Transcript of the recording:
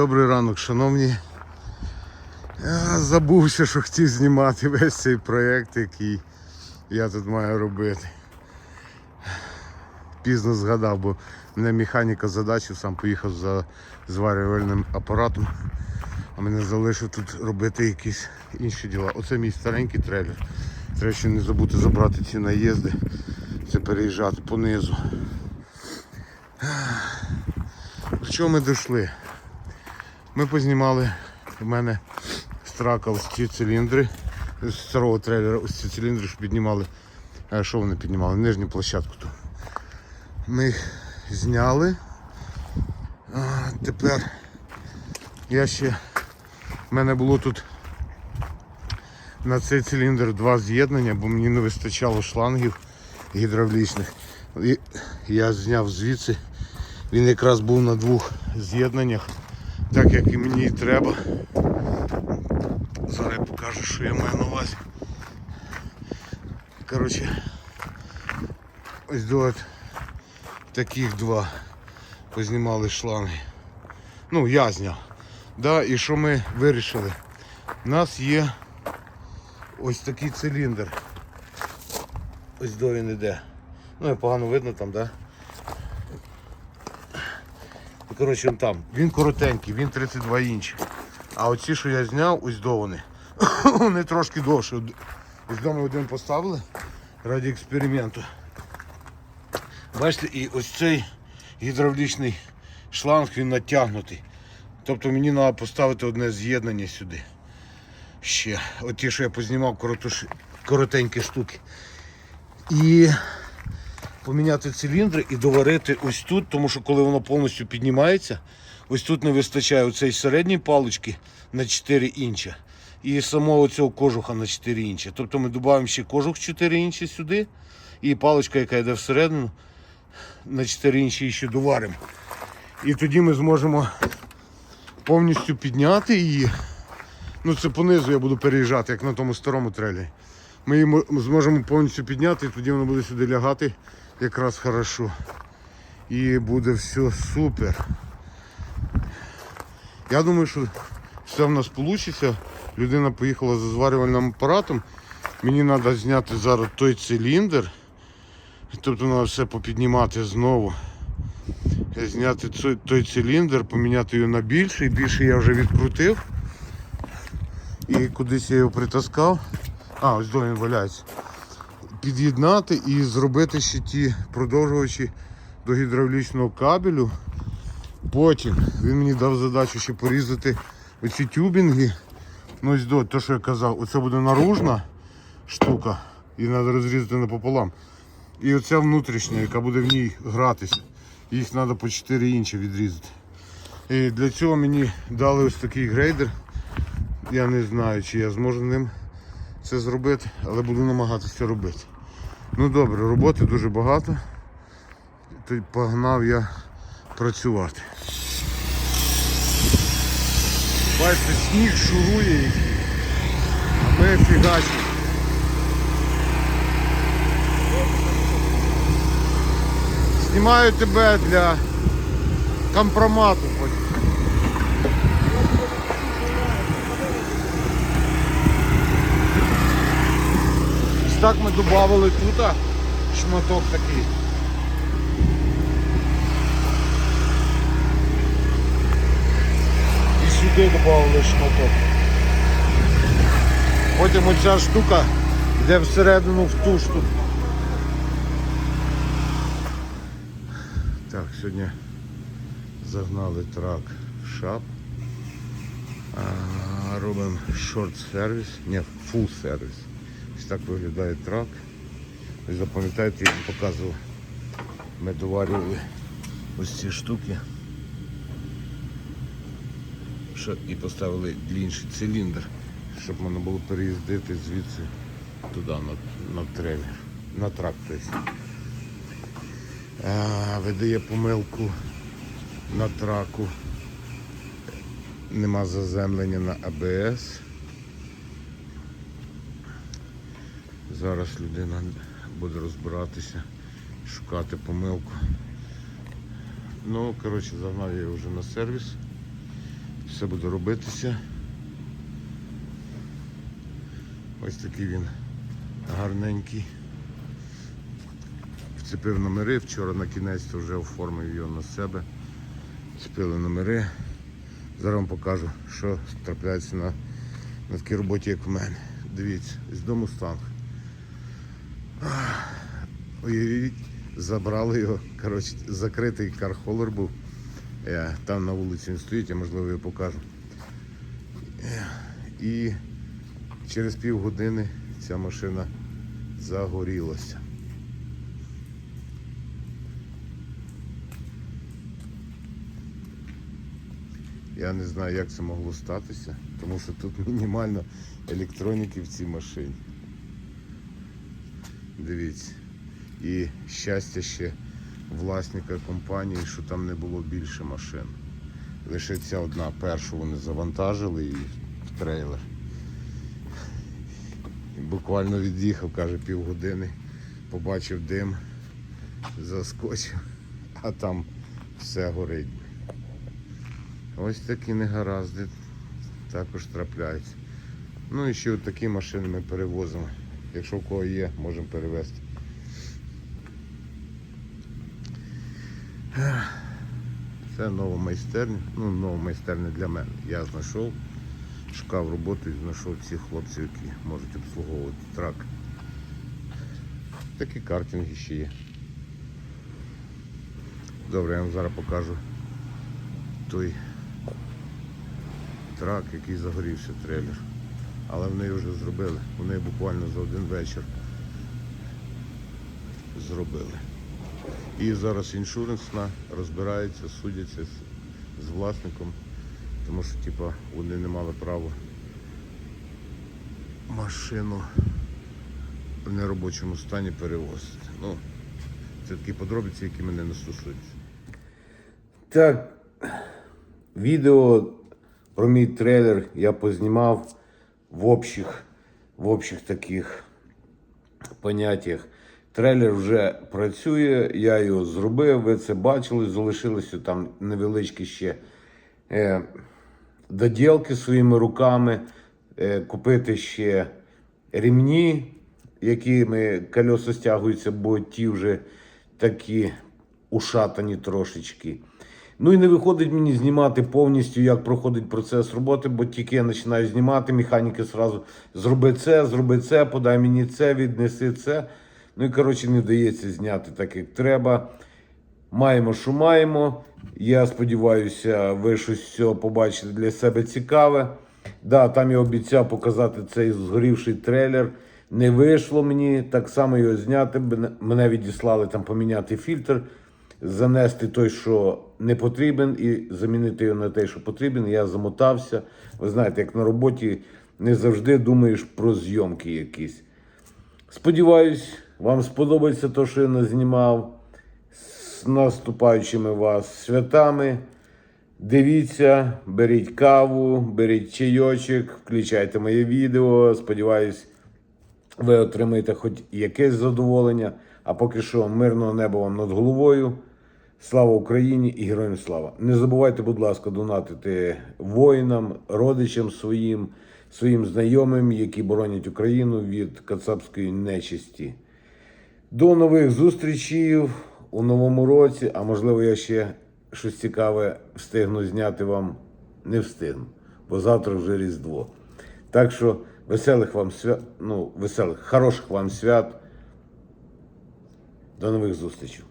Добрий ранок, шановні. Я забувся, що хотів знімати весь цей проєкт, який я тут маю робити. Пізно згадав, бо мене механіка задачив, сам поїхав за зварювальним апаратом, а мене залишив тут робити якісь інші діла. Оце мій старенький трейлер. Треба ще не забути забрати ці наїзди. Це переїжджати понизу. До чого ми дійшли? Ми познімали в мене з ось ці циліндри з старого трейлера, ось ці циліндри, що піднімали. Що вони піднімали? Нижню площадку ту. Ми їх зняли. А, тепер я ще в мене було тут на цей циліндр два з'єднання, бо мені не вистачало шлангів гідравлічних. І я зняв звідси. Він якраз був на двох з'єднаннях, так як і мені і треба. Зараз я покажу, що я маю на увазі. Коротше, ось до таких два познімали шланги. Ну, я зняв. Да, і що ми вирішили? У нас є ось такий циліндр. Ось до він іде. Ну і погано видно там, да? Коротше, він там. Він коротенький, він 32 інчі. А оці, що я зняв, ось до вони. Трошки довше. Ось до один поставили раді експерименту. Бачите, і ось цей гідравлічний шланг він натягнутий. Тобто мені треба поставити одне з'єднання сюди. Ще. От ті, що я познімав коротуш... коротенькі штуки. І поміняти циліндри і доварити ось тут, тому що коли воно повністю піднімається, ось тут не вистачає оцей середньої палички на 4 інча і самого цього кожуха на 4 інча. Тобто ми додаємо ще кожух 4 інчі сюди і паличка, яка йде всередину, на 4 інчі ще доваримо. І тоді ми зможемо повністю підняти її. Ну це понизу я буду переїжджати, як на тому старому трейлері. Ми її зможемо повністю підняти, і тоді воно буде сюди лягати якраз хорошо. І буде все супер. Я думаю, що все в нас вийде. Людина поїхала за зварювальним апаратом. Мені треба зняти зараз той циліндр. Тобто треба все попіднімати знову. Зняти той циліндр, поміняти його на більший. Більший я вже відкрутив. І кудись я його притаскав. А, ось до він валяється. Під'єднати і зробити ще ті продовжувачі до гідравлічного кабелю. Потім він мені дав задачу ще порізати оці тюбінги. Ну ось до, те, що я казав, оце буде наружна штука. І треба розрізати напополам. І оця внутрішня, яка буде в ній гратися. Їх треба по 4 інчі відрізати. І для цього мені дали ось такий грейдер. Я не знаю, чи я зможу ним це зробити, але буду намагатися це робити. Ну добре, роботи дуже багато. То й погнав я працювати. Бачите, сніг шурує, а ми фігачимо. Знімаю тебе для компромату так ми додали тут шматок такий. І сюди додали шматок. Потім оця штука йде всередину в ту штуку. Так, сьогодні загнали трак в шап. Робимо шорт сервіс, ні, фул сервіс. Так виглядає трак. Ви запам'ятаєте, я вам показував. Ми доварювали ось ці штуки. Що і поставили інший циліндр, щоб можна було переїздити звідси туди на, на трейлер, на трак. А, видає помилку на траку. Нема заземлення на АБС. Зараз людина буде розбиратися, шукати помилку. Ну, коротше, загнав я вже на сервіс. Все буде робитися. Ось такий він гарненький. Вцепив номери, вчора на кінець вже оформив його на себе. Вцепили номери. Зараз вам покажу, що трапляється на, на такій роботі, як в мене. Дивіться, з дому станг. Уявіть, забрали його. Коротше, закритий кархолер був. Е, Там на вулиці він стоїть, я можливо його покажу. І через півгодини ця машина загорілася. Я не знаю, як це могло статися, тому що тут мінімально електроніки в цій машині. Дивіться. І щастя ще власника компанії, що там не було більше машин. Лише ця одна першу вони завантажили і в трейлер. І буквально від'їхав, каже, півгодини, побачив дим, заскочив, а там все горить. Ось такі негаразди також трапляються. Ну і ще от такі машини ми перевозимо. Якщо в кого є, можемо перевезти. Це нова майстерня. Ну, нова майстерня для мене. Я знайшов, шукав роботу і знайшов цих хлопців, які можуть обслуговувати трак. Такі картинги ще є. Добре, я вам зараз покажу той трак, який загорівся трейлер. Але вони вже зробили. Вони буквально за один вечір зробили. І зараз іншуренсна розбирається, судяться з, власником, тому що типа, вони не мали права машину в неробочому стані перевозити. Ну, це такі подробиці, які мене не стосуються. Так, відео про мій трейлер я познімав в общих, в общих таких поняттях. Трейлер вже працює, я його зробив, ви це бачили, залишилися там невеличкі ще е, доділки своїми руками, е, купити ще ремні, якими кольоса стягуються, бо ті вже такі ушатані трошечки. Ну і не виходить мені знімати повністю, як проходить процес роботи, бо тільки я починаю знімати, механіки зразу зроби це, зроби це, подай мені це, віднеси це. Ну і коротше не вдається зняти так, як треба. Маємо, що маємо. Я сподіваюся, ви щось цього побачите для себе цікаве. Да, там я обіцяв показати цей згорівший трейлер. Не вийшло мені так само його зняти. Мене відіслали там поміняти фільтр, занести той, що не потрібен, і замінити його на той, що потрібен. Я замотався. Ви знаєте, як на роботі не завжди думаєш про зйомки якісь. Сподіваюсь, вам сподобається те, що я назнімав. З наступаючими вас святами. Дивіться, беріть каву, беріть чайочок, включайте моє відео. Сподіваюсь, ви отримаєте хоч якесь задоволення. А поки що мирного неба вам над головою. Слава Україні і героям слава! Не забувайте, будь ласка, донатити воїнам, родичам своїм, своїм знайомим, які боронять Україну від кацапської нечисті. До нових зустрічей у новому році, а можливо, я ще щось цікаве встигну зняти вам не встигну, бо завтра вже Різдво. Так що веселих вам свят, ну, веселих, хороших вам свят. До нових зустрічей.